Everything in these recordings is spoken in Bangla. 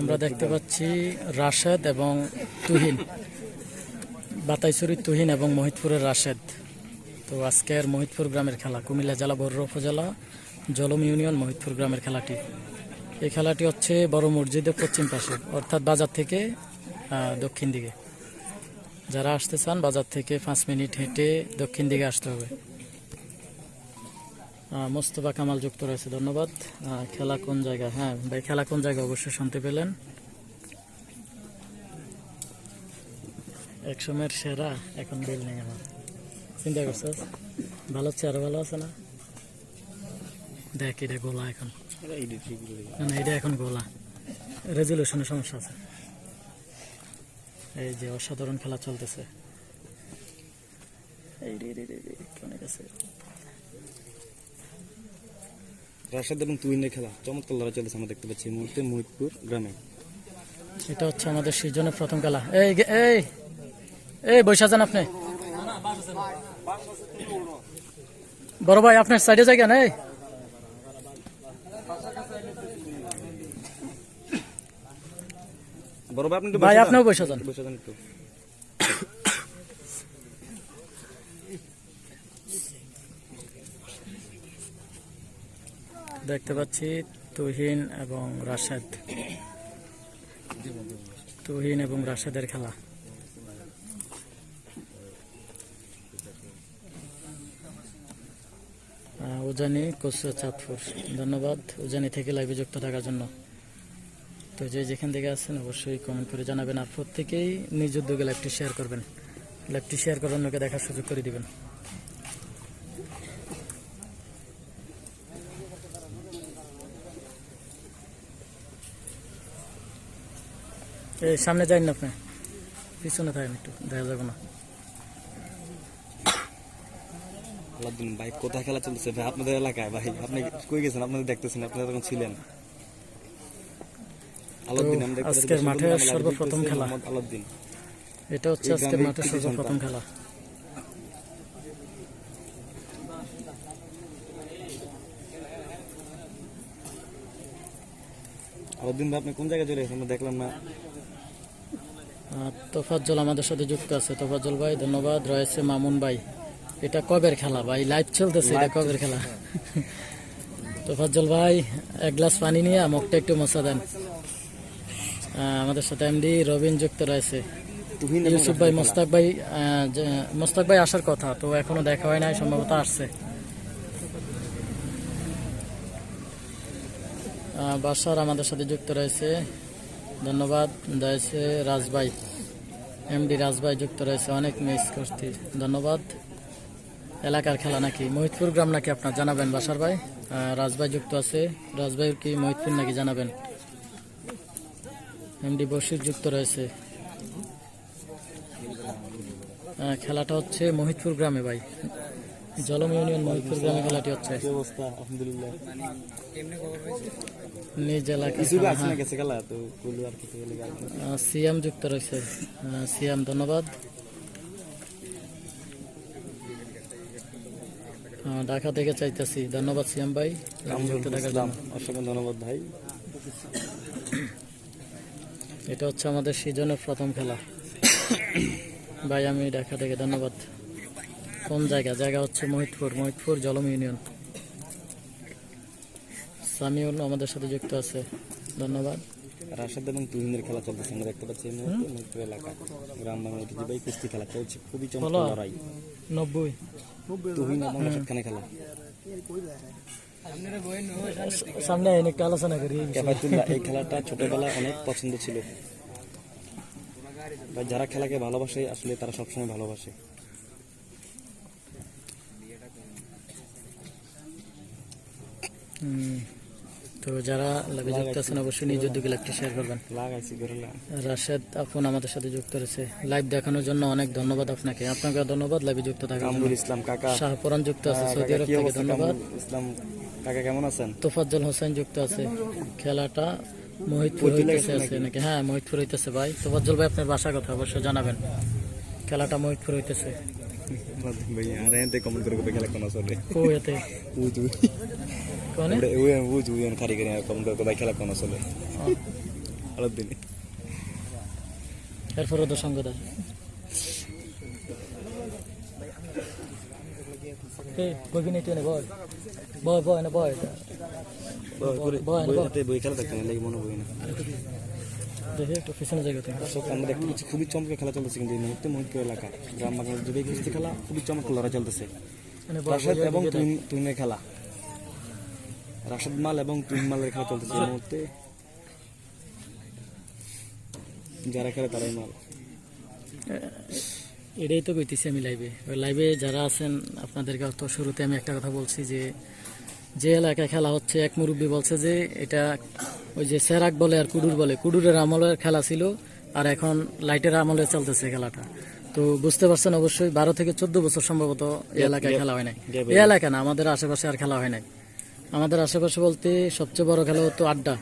আমরা দেখতে পাচ্ছি রাশেদ এবং তুহিন বাতাইছড়ির তুহিন এবং মহিতপুরের রাশেদ। তো আজকের মহিতপুর গ্রামের খেলা কুমিল্লা জেলা বর্র উপজেলা জলম ইউনিয়ন মহিতপুর গ্রামের খেলাটি। এই খেলাটি হচ্ছে বড় মসজিদের পশ্চিম পাশে অর্থাৎ বাজার থেকে দক্ষিণ দিকে। যারা আসতে চান বাজার থেকে পাঁচ মিনিট হেঁটে দক্ষিণ দিকে আসতে হবে। মোস্তফা কামাল যুক্ত রয়েছে ধন্যবাদ। খেলা কোন জায়গা? হ্যাঁ ভাই খেলা কোন জায়গায় অবশ্যই শুনতে পেলেন? এক সময়ের সেরা এখন বেল নেই আমার। চিন্তা করছ? ভালো হচ্ছে আরও ভালো আছে না? দেখ এটা গোলা এখন। না এটা এখন গোলা। রেজুলেশনের সমস্যা আছে। এই যে অসাধারণ খেলা চলতেছে। এই রে রে রে, অনেক আছে? রাশাদ এবং তুহিনের খেলা। চমৎকার লড়াই চলেছে আমরা দেখতে পাচ্ছি এই মুহূর্তে মহিতপুর গ্রামে। এটা হচ্ছে আমাদের সিজনের প্রথম খেলা। এই এই এই বৈশা যান আপনি? বড় ভাই আপনার সাইডে জায়গা নেই বড় ভাই আপনি ভাই আপনিও। বসে যান। বসে যান একটু। দেখতে পাচ্ছি তুহিন এবং রাশেদ। তুহিন এবং রাশেদের খেলা। উজানি কচুয়া চাঁদপুর। ধন্যবাদ। উজানি থেকে লাইভে যুক্ত থাকার জন্য। তো যে যেখান থেকে আছেন অবশ্যই কমেন্ট করে জানাবেন আর প্রত্যেকেই নিজ উদ্যোগে লাইভটি শেয়ার করবেন। লাইভটি শেয়ার করে অন্যকে দেখার সুযোগ করে দিবেন। সামনে যাই না আপনি। পিছনে থাকেন একটু দেখা যাবে না। আলাউদ্দিন ভাই কোথায় খেলা চলছে ভাই আপনাদের এলাকায় ভাই আপনি কই গেছেন? আপনাদের দেখতেছেন আপনারা তখন ছিলেন। আলাউদ্দিন আমি আজকের মাঠে সর্বপ্রথম খেলা। আলাউদ্দিন এটা হচ্ছে আজকের গ্রামের সর্বপ্রথম খেলা। আলাউদ্দিন ভাই আপনি কোন জায়গায় চলে গেছেন? দেখলাম না। তোফাজ্জল আমাদের সাথে যুক্ত আছে। তোফাজ্জল ভাই ধন্যবাদ। রয়েছে মামুন ভাই। এটা কবের খেলা ভাই? লাইভ চলতেছে এটা কবের খেলা? তোফাজ্জল ভাই এক গ্লাস পানি নিয়ে মুখটা একটু মশা দেন। আমাদের সাথে এমডি রবিন যুক্ত রয়েছে। ইউসুফ ভাই মোস্তাক ভাই মোস্তাক ভাই আসার কথা তো এখনও দেখা হয় নাই সম্ভবত আসছে। বাসার আমাদের সাথে যুক্ত রয়েছে ধন্যবাদ রয়েছে রাজভাই, এমডি রাজভাই যুক্ত রয়েছে, অনেক মিস করছি, ধন্যবাদ। এলাকার খেলা নাকি? মহিতপুর গ্রাম নাকি আপনার জানাবেন বাসার ভাই? রাজভাই যুক্ত আছে রাজভাই কি মহিতপুর নাকি জানাবেন? এমডি বসির যুক্ত রয়েছে। খেলাটা হচ্ছে মহিতপুর গ্রামে ভাই। জলম ইউনিয়ন মহিতপুর গ্রামে খেলাটি হচ্ছে। অবস্থা? আলহামদুলিল্লাহ। নিজ আছে হ্যাঁ। সিয়াম যুক্ত রয়েছে। সিয়াম ধন্যবাদ। ঢাকা থেকে চাইতেছি। ধন্যবাদ সিয়াম ভাই। অসংখ্য ধন্যবাদ ভাই। এটা হচ্ছে আমাদের সিজনের প্রথম খেলা। ভাই আমি ঢাকা থেকে ধন্যবাদ। কোন জায়গা? জায়গা হচ্ছে মহিতপুর। মহিতপুর জলম ইউনিয়ন। সামিউল আমাদের সাথে যুক্ত আছে। ধন্যবাদ। রাশেদ এবং তুহিনের খেলা চলতেছে আমরা দেখতে পাচ্ছি মহিতপুর এলাকা গ্রাম বাংলা ঐতিহ্যবাহী কুস্তি খেলা চলছে। খুবই চমৎকার। লড়াই। নব্বই। তুহিন এবং রাশেদ খানে খেলা। সামনে আইন একটু আলোচনা করি এই খেলাটা ছোটবেলায় অনেক পছন্দ ছিল। যারা খেলাকে ভালোবাসে আসলে তারা সবসময় ভালোবাসে। তো যারা লাইভে যুক্ত আছেন অবশ্যই নিজ উদ্যোগে লাইভটি শেয়ার করবেন। রাশেদ আপন আমাদের সাথে যুক্ত রয়েছে। লাইভ দেখানোর জন্য অনেক ধন্যবাদ আপনাকে। আপনাকে ধন্যবাদ। লাইভে যুক্ত থাকার জন্য। ইসলাম কাকা। শাহপুরান যুক্ত আছে সৌদি আরব থেকে ধন্যবাদ। ইসলাম কাকা কেমন আছেন? তোফাজ্জল হোসেন যুক্ত আছে। খেলাটা মহিতপুর হইতেছে আছে নাকি? হ্যাঁ মহিতপুর হইতেছে ভাই। তোফাজ্জল ভাই আপনার বাসা কথা অবশ্যই জানাবেন। খেলাটা মহিতপুর হইতেছে। ভাই আর এতে কমেন্ট করে খেলা কোন আসলে ও এতে? সঙ্গে খেলা লাগে মনে না খুবই চমকে খেলা চলতেছে কিন্তু এই মুহূর্তে মহিপুর এলাকা। গ্রাম বাংলার দুটোই খেলা খুবই চমক লড়াই চলতেছে। এবং তুমি খেলা। রাশেদ মাল এবং তুহিন মালের খেলা চলতেছে এই মুহূর্তে। যারা খেলে তারাই মাল। এটাই তো কইতেছি আমি লাইভে লাইভে যারা আছেন আপনাদেরকে তো শুরুতে আমি একটা কথা বলছি যে যে এলাকায় খেলা হচ্ছে এক মুরব্বী বলছে যে এটা ওই যে সেরাক বলে আর কুডুর বলে। কুডুরের আমলের খেলা ছিল আর এখন লাইটের আমলে চলতেছে খেলাটা। তো বুঝতে পারছেন অবশ্যই বারো থেকে চোদ্দ বছর সম্ভবত এই এলাকায় খেলা হয় নাই। এই এলাকা না আমাদের আশেপাশে আর খেলা হয় নাই। আমাদের আশেপাশে বলতে সবচেয়ে বড় খেলা হতো আড্ডা।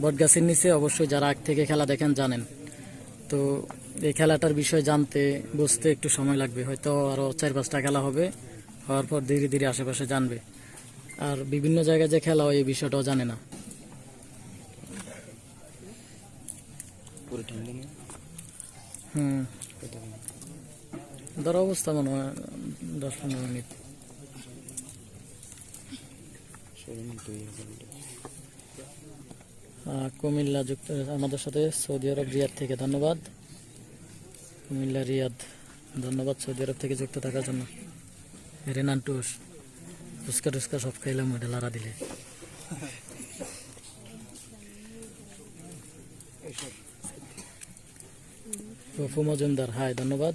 বটগাছের নিচে অবশ্যই যারা আগ থেকে খেলা দেখেন জানেন। তো এই খেলাটার বিষয় জানতে, বুঝতে একটু সময় লাগবে। হয়তো আরও চার পাঁচটা খেলা হবে, হওয়ার পর ধীরে ধীরে আশেপাশে জানবে। আর বিভিন্ন জায়গায় যে খেলা হয়, এই বিষয়টাও জানে না। হুম। ধর অবস্থা মনে হয়, দশ পনেরো মিনিট ষোলো মিনিট হয়ে গেছে আহ, কুমিল্লা যুক্ত আমাদের সাথে সৌদি আরব, রিয়াদ থেকে ধন্যবাদ। কুমিল্লা, রিয়াদ, ধন্যবাদ সৌদি আরব থেকে যুক্ত থাকার জন্য। রেনান টুস, ফুচকা টুচকা সব খাইলাম ওইটা লারা দিলে। রফু মজুমদার হাই ধন্যবাদ।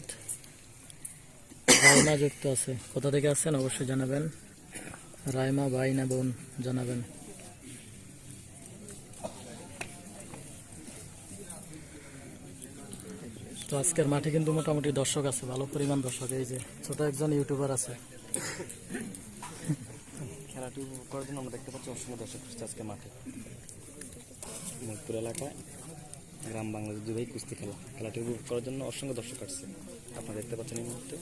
যুক্ত আছে। কোথা থেকে আসছেন? অবশ্যই জানাবেন। রাইমা ভাই না বোন জানাবেন। তো আজকের মাঠে কিন্তু মোটামুটি দর্শক আছে, ভালো পরিমাণ দর্শক। এই যে ছোট একজন ইউটিউবার আছে। খেলাটি উপভোগ করার জন্য আমরা দেখতে পাচ্ছি অসংখ্য দর্শক আসছে আজকে মাঠে। মহিতপুর এলাকায় গ্রাম বাংলাদেশ দুবাই কুস্তি খেলা। খেলাটি উপভোগ করার জন্য অসংখ্য দর্শক আসছে। আপনারা দেখতে পাচ্ছেন এই মুহূর্তে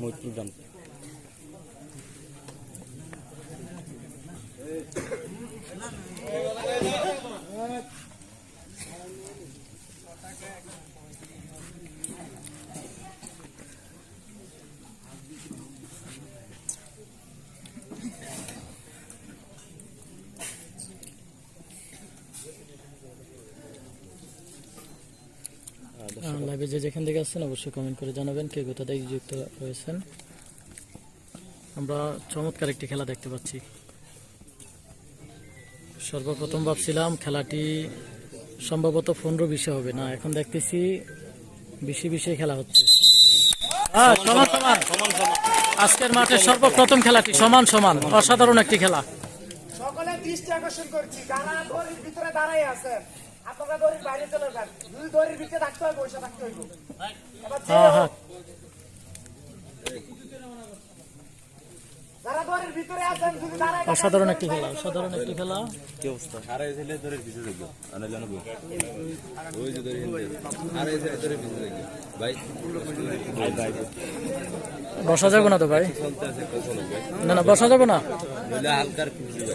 মহিতপুর গ্রাম লাইভে যে যেখান থেকে আসছেন অবশ্যই কমেন্ট করে জানাবেন কে কোথা যুক্ত রয়েছেন আমরা চমৎকার একটি খেলা দেখতে পাচ্ছি। সর্বপ্রথম ভাবছিলাম খেলাটি সম্ভবত পনেরো বিশে হবে। না এখন দেখতেছি বিশে বিশে খেলা হচ্ছে। হ্যাঁ, আজকের মাঠে সর্বপ্রথম খেলাটি সমান সমান। অসাধারণ একটি খেলা। সকলে দৃষ্টি আকর্ষণ করছি। দাঁড়াই আছেন আপনারা দড়ির বাইরে চলে যান। যদি দড়ির ভিতরে থাকতে হয় থাকতে হইব। হ্যাঁ হ্যাঁ। যারা দড়ির ভিতরে আছেন যদি দাঁড়াই থাকেন, অসাধারণ একটি খেলা অসাধারণ একটি খেলা। কি অবস্থা? আড়াই ছেলে ধরে পিছিয়ে থাকব আমরা জানাব ওই যে ধরে আড়াই ছেলে ধরে পিছিয়ে থাকব ভাই ভাই ভাই। বসা যাবে না তো ভাই? না না বসা যাবে না? হালকার পিছিয়ে